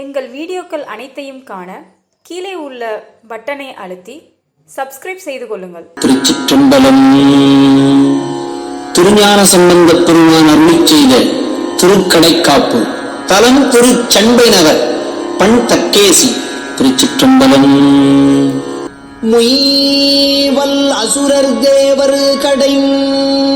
எங்கள் வீடியோக்கள் அனைத்தையும் காண கீழே உள்ள பட்டனை அழுத்தி சப்ஸ்கிரைப் செய்து கொள்ளுங்கள். திருச்சிற்றம்பலம் திருஞான சம்பந்த பெருமான் அருளிச் செய்த திருக்கடைக்காப்பு தலம் திருச்சண்பை நகர் பண் தக்கேசி திருச்சிற்றம்பலம். முய்வல் அசுரர் தேவர் கடைந்த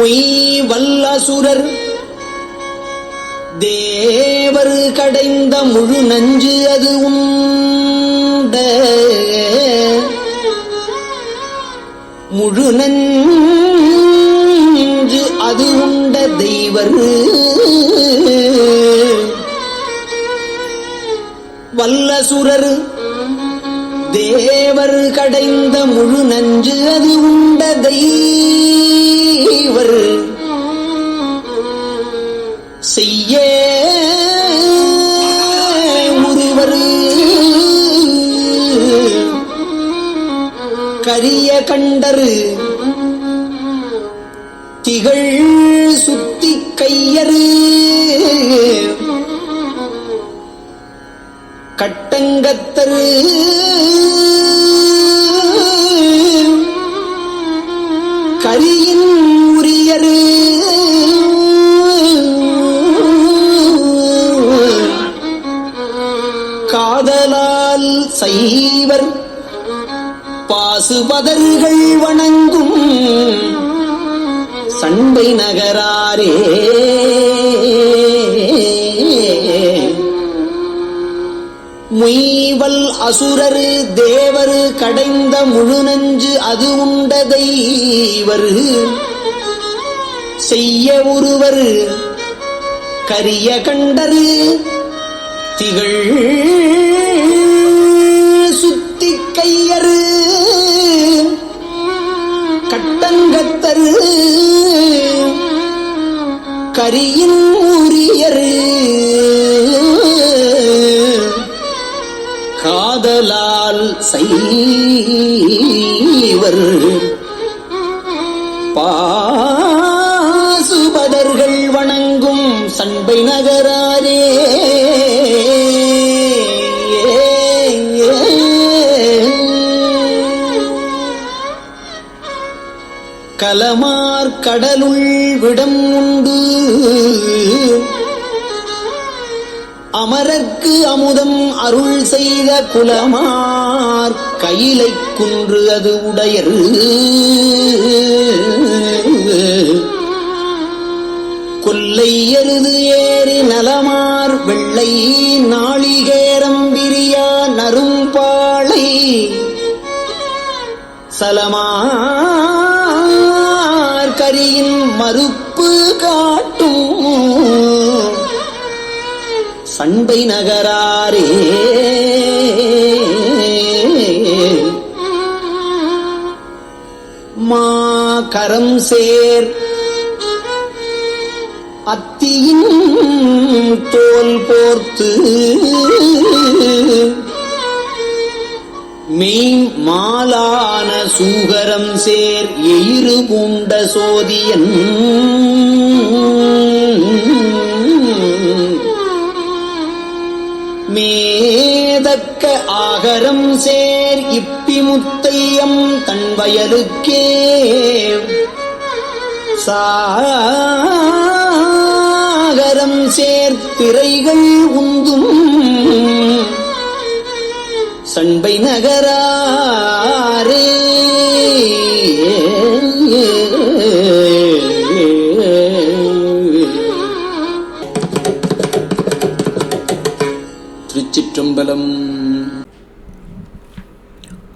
முய்வல் அசுரர் தேவர் கடைந்த முழு நஞ்சு அது உண்ட. முழு நஞ்சு அது உண்ட தெய்வர். வல்லசுரர். தேவர் கடைந்த முழு நஞ்சு அது உண்ட தெய்வ கரிய கண்டரு. திகழ் சுத்தி கையரு கட்டங்கத்தரு. கரியின் உரியரு. காதலால் சைவர் பாசுபதர்கள் வணங்கும் சண்பை நகராரே. முய்வல் அசுரரு தேவரு கடைந்த முழு நஞ்சு அது உண்டதை தெய்வர் செய்ய ஒருவர் கரிய கண்டரு திகழ் கரியின் உரியரு காதலால் செய்வர் பாசுபதர்கள் வணங்கும் சண்பை நகராரே. கலமார் கடலுள் விடம் உண்டு. அமரர்க்கு அமுதம் அருள் செய்த குலமார் கையிலை குன்று அது உடையர். கொல்லை எருது ஏறி நலமார் வெள்ளை நாளிகேரம்பிரியா நரும்பாளை சலமார் கரியின் மறுப்பு காட்டும். சண்பை நகராரே. மா கரம் சேர். அத்தியின் தோல் போர்த்து. மெய் மாலான சூகரம் சேர் எயிறு பூண்ட சோதியன். மேதக்க ஆகரம் சேர் இப்பி முத்தையம் தன் வயலுக்கே சாகரம் சேர் திரைகள் உந்தும். சண்பை நகராரே திருச்சிற்றம்பலம்.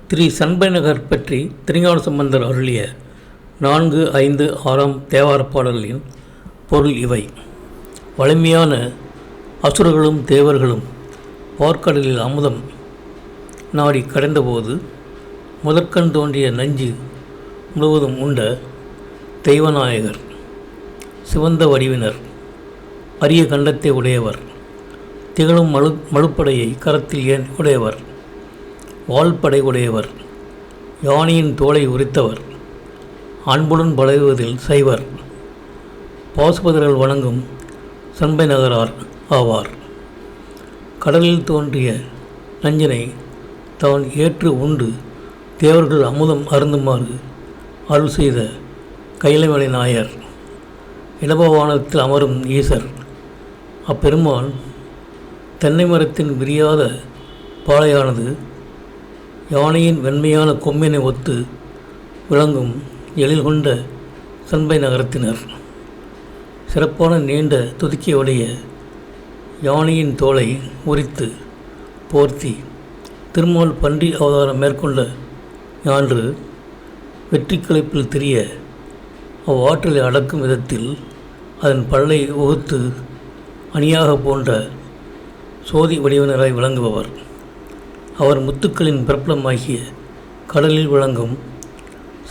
திரு சண்பைநகர் பற்றி திருஞான சம்பந்தர் அருளிய நான்கு ஐந்து ஆறாம் தேவார பாடல்களின் பொருள் இவை. வலிமையான அசுரர்களும் தேவர்களும் போர்க்கடலில் அமுதம் நாடி கடந்தபோது முதற்கண் தோன்றிய நஞ்சு முழுவதும் உண்ட தெய்வநாயகர் சிவந்த வடிவினர் அரிய கண்டத்தை உடையவர் திகழும் மழு மழுப்படையை கரத்தில் ஏன் உடையவர் வால்படை உடையவர் யானையின் தோலை உரித்தவர் அன்புடன் பழகுவதில் சைவர் பாசுபதர்கள் வணங்கும் சண்பை நகரார் ஆவார். கடலில் தோன்றிய நஞ்சினை தான் ஏற்று உண்டு. தேவர்கள் அமுதம் அருந்துமாறு அருள் செய்த கைலமலை நாயர். இடபவானத்தில் அமரும் ஈசர். அப்பெருமான் தென்னை மரத்தின் விரியாத பாளையானது யானையின் வெண்மையான கொம்பினை ஒத்து விளங்கும் எழில் கொண்ட சண்பை நகரத்தினர். சிறப்பான நீண்ட துதுக்கியுடைய யானையின் தோலை உரித்து போர்த்தி திருமால் பன்றி அவதாரம் மேற்கொண்ட ஞான்று வெற்றி களைப்பில் தெரிய அவ்வாற்றலை அடக்கும் விதத்தில் அதன் பல்லை உகுத்து அணியாக போன்ற சோதி வடிவினராய் விளங்குபவர். அவர் முத்துக்களின் பிரபலமாகிய கடலில் விளங்கும்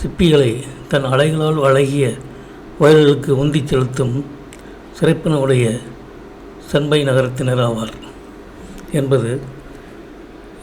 சிப்பிகளை தன் அலைகளால் அழகிய வயல்களுக்கு உந்தி செலுத்தும் சிறப்பின உடைய சண்பை நகரத்தினர் ஆவார் என்பது